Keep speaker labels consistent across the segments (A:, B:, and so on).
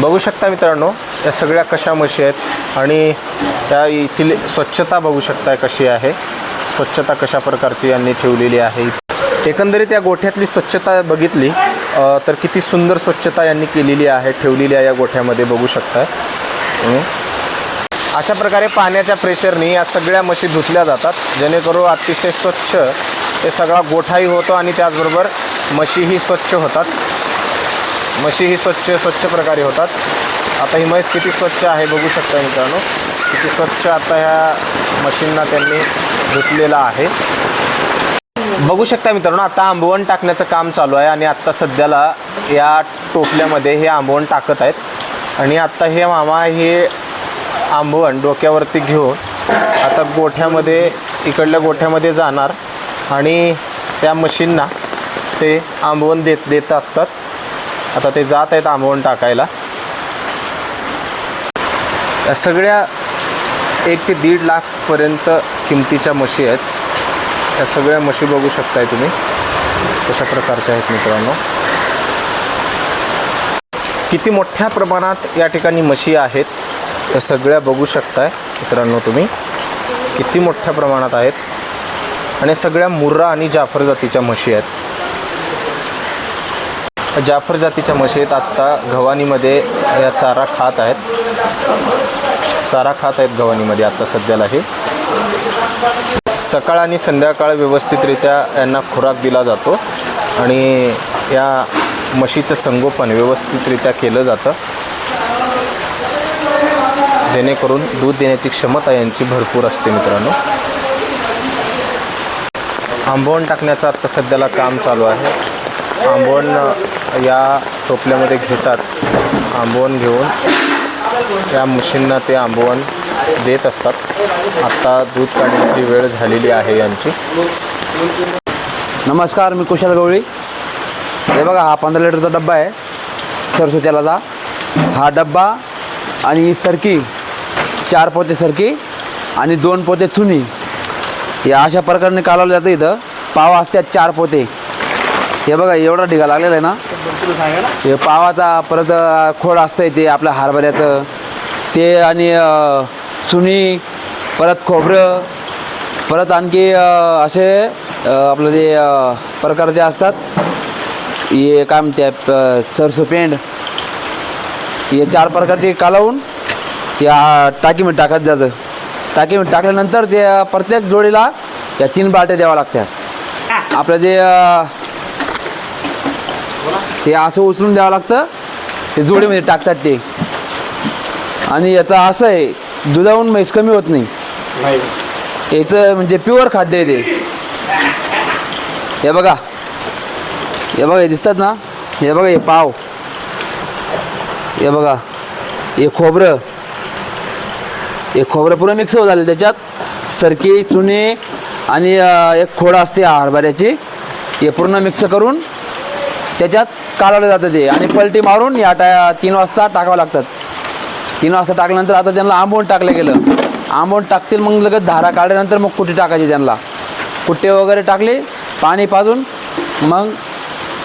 A: बघू शकता मित्रांनो या सगळ्या कशा म्हशी आहेत आणि त्या येथील स्वच्छता बघू शकता कशी आहे. स्वच्छता कशा प्रकारची यांनी ठेवलेली आहे. एकंदरीत या गोठ्यातली स्वच्छता बघितली तर किती सुंदर स्वच्छता यांनी केलेली आहे ठेवलेली आहे या गोठ्यामध्ये बघू शकता अशा प्रकारे पाण्याच्या प्रेशरनी या सगळ्या म्हशी धुतल्या जातात जेणेकरून अतिशय स्वच्छ हे सगळा गोठाही होतो आणि त्याचबरोबर म्हशीही स्वच्छ होतात. म्हशीही स्वच्छ स्वच्छ प्रकारे होतात. आता ही म्हैस किती स्वच्छ आहे बघू शकता मित्रांनो. किती स्वच्छ आता ह्या मशीनना त्यांनी धुतलेला आहे. बघू शकता मित्रांनो आता आंबवण टाकण्याचं काम चालू आहे आणि आत्ता सध्याला या टोपल्यामध्ये हे आंबवण टाकत आहेत. आणि आत्ता हे मामा हे आंबवण डोक्यावरती घेऊन आता गोठ्यामध्ये इकडल्या गोठ्यामध्ये जाणार. आणि त्या मशीनना ते आंबवण देत देत असतात. आता ते जात आहेत आंबवण टाकायला. या सगळ्या एक ते दीड लाखपर्यंत किमतीच्या म्हशी आहेत. या सगळ्या म्हशी बघू शकताय तुम्ही. कशा प्रकारच्या आहेत मित्रांनो. किती मोठ्या प्रमाणात या ठिकाणी म्हशी आहेत त्या सगळ्या बघू शकताय मित्रांनो तुम्ही. किती मोठ्या प्रमाणात आहेत. आणि सगळ्या मुर्रा आणि जाफर जातीच्या म्हशी आहेत. जाफर जातीच्या म्हशी आत्ता गव्हाणीमध्ये या चारा खात आहेत. चारा खात आहेत गव्हाणीमध्ये आत्ता सध्याला हे सकाळ आणि संध्याकाळ व्यवस्थितरित्या यांना खुराक दिला जातो आणि या म्हशीचं संगोपन व्यवस्थितरित्या केलं जातं. जेणेकरून दूध देण्याची क्षमता यांची भरपूर असते मित्रांनो. आंबवण टाकण्याचं आत्ता सध्याला काम चालू आहे. आंबवण या टोपल्यामध्ये घेतात आंबवण घेऊन. त्या मशीनना ते आंबवण देत असतात. आत्ता दूध काढण्याची वेळ झालेली आहे यांची.
B: नमस्कार मी कुशल गवळी. हे बघा हा पंधरा लिटरचा डब्बा आहे. सरसो तेलाचा हा डब्बा आणि सरकी चार पोते सरकी आणि दोन पोते चुनी. या अशा प्रकारे कालवलं जातं इथं. पावा असतात चार पोते. हे बघा एवढा ढिगा लागलेला आहे ना. हे पावाचा परत खोड असतंय ते आपल्या हरभऱ्याचं. ते आणि चुनी परत खोबरं परत आणखी असे आपलं जे प्रकार जे असतात हे काय म्हणते सरसो पेंड हे चार प्रकारचे कालवून या टाकीमध्ये टाकत जातं. टाकीमध्ये टाकल्यानंतर ते प्रत्येक जोडीला या तीन बाट्या द्याव्या लागतात. आपलं जे ते असं उचलून द्यावं लागतं. ते जोडीमध्ये टाकतात ते. आणि याचं असं आहे दुधाहून म्हैस कमी होत नाही. याचं म्हणजे प्युअर खाद्य आहे ते. हे बघा. हे बघा हे दिसतात ना? हे बघा हे पाव. हे बघा. हे खोबरं. हे खोबरं पुरं मिक्स झालं त्याच्यात. सरकी चुनी आणि एक खोडा असते हरभऱ्याची. हे पूर्ण मिक्स करून त्याच्यात काढवलं जातं ते. आणि पलटी मारून या टा तीन वाजता टाकावं लागतात. तीन वाजता टाकल्यानंतर आता त्यांना आंबवून टाकलं गेलं. आंबवून टाकतील मग लगेच धारा काढल्यानंतर मग कुठे टाकायची त्यांना? कुट्टे वगैरे टाकले पाणी पाजून मग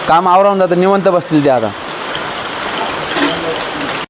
B: काम आवरावून जातं निवंत बसतील ते आता.